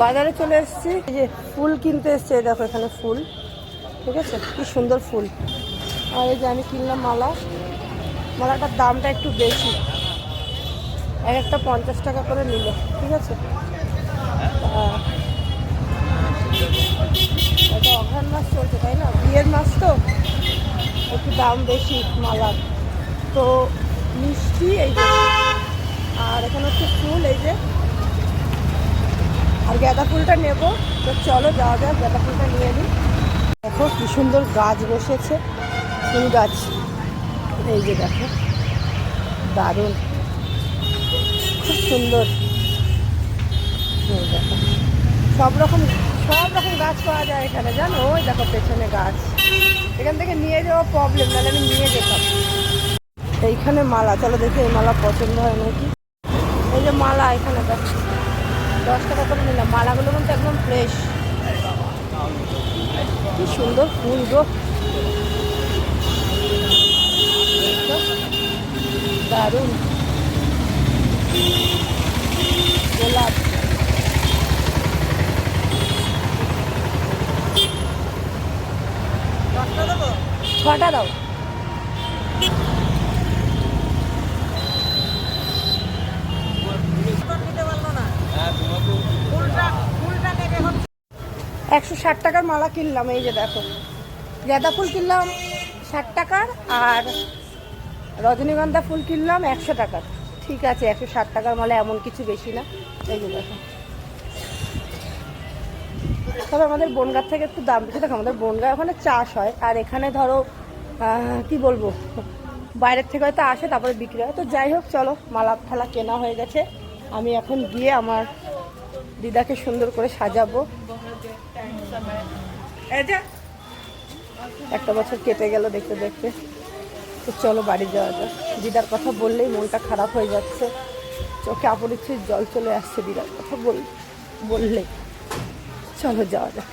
বাজারে চলে এসেছি। এই যে ফুল কিনতে এসছে দেখো এখানে ফুল। ঠিক আছে? কি সুন্দর ফুল। আর এই যে আমি কিনলাম মালা। মালাটার দামটা একটু বেশি। এক একটা পঞ্চাশ টাকা করে নিল। ঠিক আছে? এটা অঘ্রান মাস চলছে, তাই না? বিয়ের মাস তো? একটু দাম বেশি মালার। তো মিষ্টি, এই যে। আর এখানে হচ্ছে ফুল, এই যে আর গাঁদা ফুলটা নেব। তো চলো যাওয়া যাক, গাঁদা ফুলটা নিয়ে নিই। দেখো কি সুন্দর গাছ বসেছে, ফুল গাছ। এই যে দেখো, দারুণ। খুব সুন্দর। দেখো, সব রকম সব রকম গাছ পাওয়া যায় এখানে, জানো? ওই দেখো পেছনে গাছ। এখান থেকে নিয়ে যাওয়া প্রবলেম নাহলে আমি নিয়ে যেতাম। এইখানে মালা, চলো দেখি এই মালা পছন্দ হয় নাকি? এই যে মালা এখানে দেখো। দশ টাকা করে নিলাম। মালাগুলো কিন্তু একদম ফ্রেশ কি সুন্দর ফুল গো। দারুণ। গোলাপ। ছটা দাও। একশো ষাট টাকার মালা কিনলাম, এই যে দেখো। গাঁদা ফুল কিনলাম ষাট টাকার আর রজনীগন্ধা ফুল কিনলাম একশো টাকার। ঠিক আছে, একশো ষাট টাকার মালা এমন কিছু বেশি না। এই যে দেখো। তবে আমাদের বনগাঁ থেকে একটু দাম বেশি। দেখো, আমাদের বনগাঁ ওখানে চাষ হয়। আর এখানে ধরো কি বলব? বাইরের থেকে হয়তো আসে, তারপরে বিক্রি হয়। তো যাই হোক, চলো, মালা ফালা কেনা হয়ে গেছে। আমি এখন গিয়ে আমার দিদাকে সুন্দর করে সাজাবো। একটা বছর কেটে গেল দেখতে দেখতে। তো চলো বাড়ি যাওয়া যাক। দিদার কথা বললেই মনটা খারাপ হয়ে যাচ্ছে। চোখে আপরিচ্ছির জল চলে আসছে দিদার কথা বল বললে। চলো যাওয়া যাক।